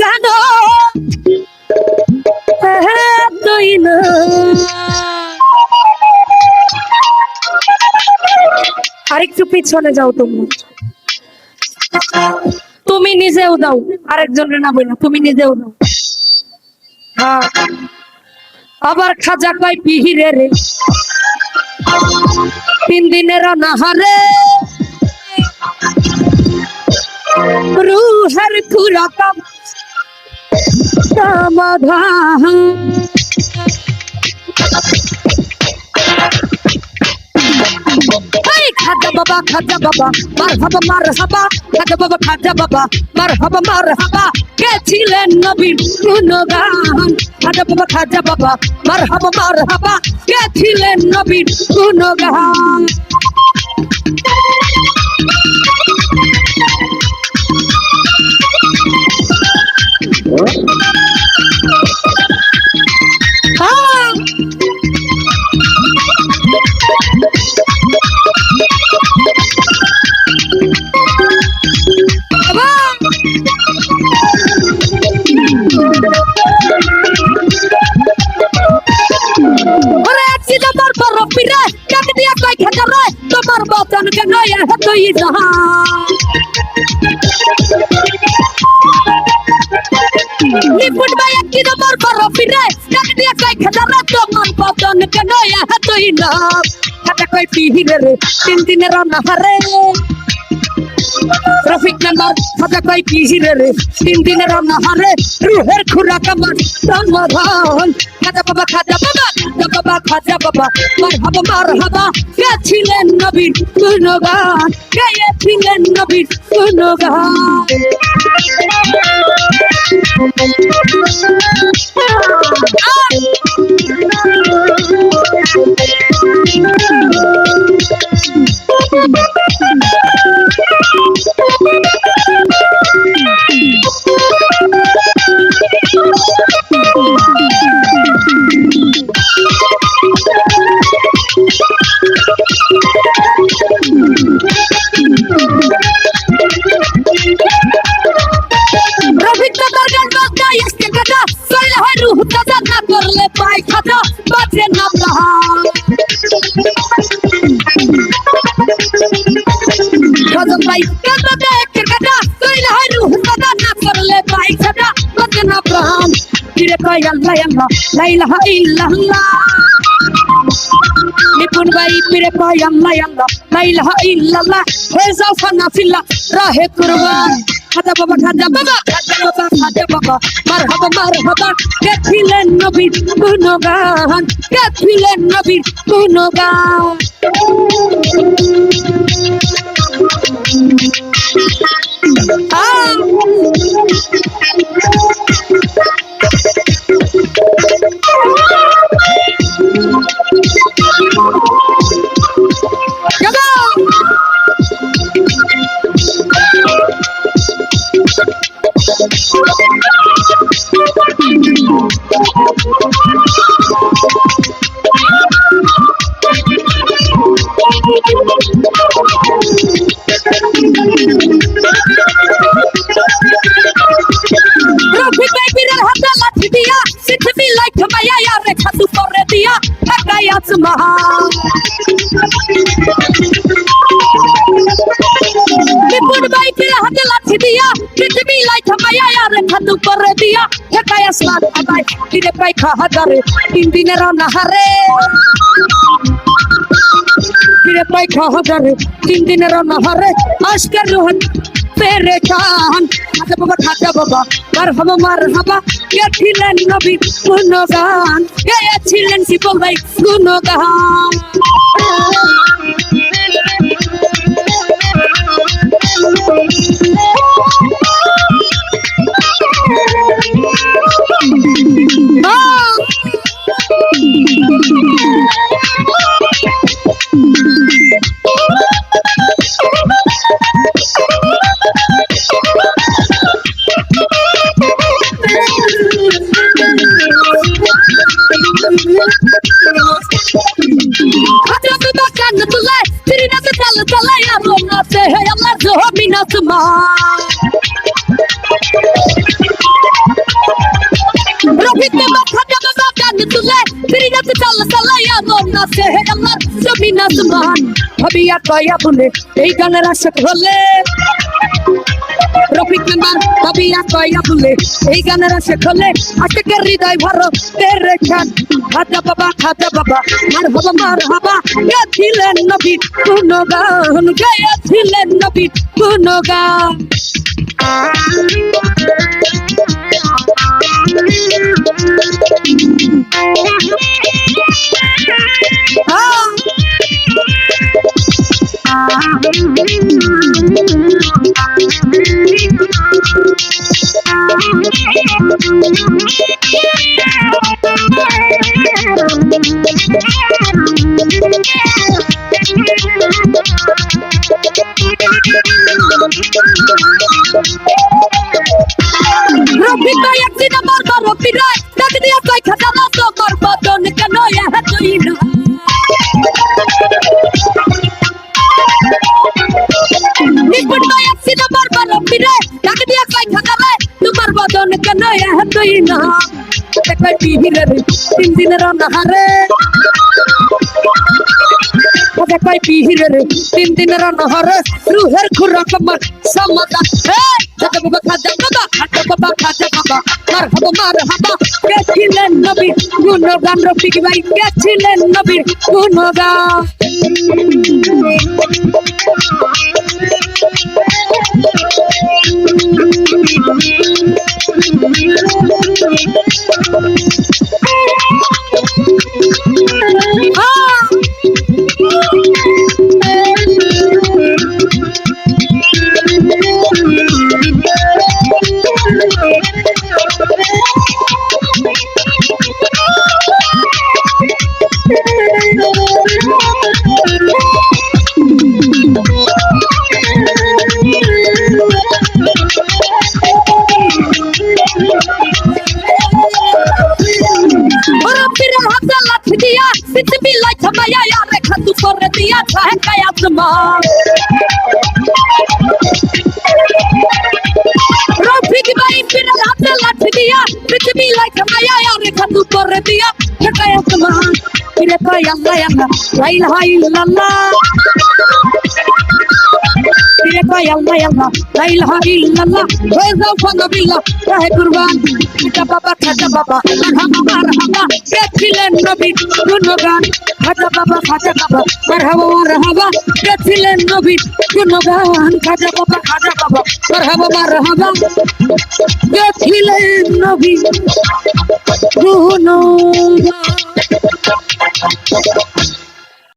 কেন তুই না। আরেকটু পিছনে যাও তুমি। তুমি নিজেও দাও, আরেকজনের না বললাম তুমি নিজেও দাও। হ্যাঁ। আবার খাজা কয়, পিহিরে রে। তিন দিনের নাহারে রুহের খুরাকাম সমাধান। খাজা বাবা খাজা বাবা মার হাবা মার হাবা খাজা বাবা খাজা বাবা মার হাবা মার হাবা কে ছিলেন নবীর গুণগান? খাজা বাবা খাজা বাবা মার হাবা মার হাবা কে ছিলেন নবীর! জাহান। নিপুট ভাই একটি তোমার বড় পিরে কাক দিয়া কই খেতে রে তোমার বতন কে নয় হতই না? কাটা কই পিহিরে রে, তিন দিনের নাহারে রফিক নাম্বার খাজা কই পিহিরে রে, তিন দিনের নাহারে রুহের খুরাক আমার সমাধান খাজা বাবা খাজা খাজা বাবা খাজা বাবা মার হাবা মার হাবা। কে ছিলেন নবীর গুণগান কে ছিলেন আল্লাহ আল্লাহ লা ইলাহা ইল্লাল্লাহ নিপুণ ভাই ফিরে পাই আল্লাহ আল্লাহ লা ইলাহা ইল্লাল্লাহ হে জাফা নাফিল্লা রাহে কুরবান খাজা বাবা খাজা বাবা খাজা বাবা খাজা বাবা মারহাবা মারহাবা কে ছিলেন নবীর গুণগান কে ছিলেন নবীর গুণগান তু করে দিয়া ঢাকাই আসমান আদায়, দিনে পাই খাহা যারে তিন দিনের নাহারে ফিরে পাই খাওয়া যাবে তিন দিনের নাহারে আজকের রোহন পেরে চান। খাজা বাবা খাজা বাবা মার হাবা মার হাবা কে ছিলেন নবী গুণগান? কে ছিলেন শিবল ভাই গুণগান? Rabbit'e merhamet ben tulle Birine tıkarlı sallayan onunla seher Allah Zömin azman Tabiat baya bu ne Ey ganer aşık hale Rafiq member কবি আকয়া বলে এই গানের আছে হলে আশেকের হৃদয় ভরো তেরে খান খাজা বাবা খাজা বাবা, মার হবা মার হবা। গেছিলেন নবী কোন গান গেছিলেন নবী কোন গান বড় পিরায় ডাক দিয়া কেন এহ তুই কেন এহ তুই না কই পিহিরে রে তিন দিনের অনাহারে ওকে কই পিহিরে রে তিন দিনের অনাহারে রুহের খুরক আমার সমদা হে খাজা বাবা খাজা বাবা খাজা বাবা খাজা বাবা মার হাবা মার হাবা গেছিলেন নবী গুণগান রফিক ভাই গেছিলেন নবীর গুণগান হ্যাঁ দিয়া পৃথিবী লাই থামাইয়া আরে খাতু করে দিয়া চাহে কায়া তোমা রফিক ভাই বিরাল হাতে লাঠি দিয়া, পৃথিবী লাই থামাইয়া আরে খাতু করে দিয়া কায়া তোমা ফিরে পাই আল্লাহ আল্লাহ লাই লাই লাল্লাহ এটা আল্লাহ আল্লাহ লা ইলাহা ইল্লাল্লাহ হয়ে যাও ফান্দাবিল্লাহ রাহে কুরবান এটা বাবা, খাজা বাবা মারহাবা মারহাবা কে ছিলেন নবীর গুণগান। খাজা বাবা খাজা বাবা, মারহাবা মারহাবা কে ছিলেন নবীর গুণগান, খাজা বাবা খাজা বাবা, মারহাবা মারহাবা কে ছিলেন নবী? গুণগান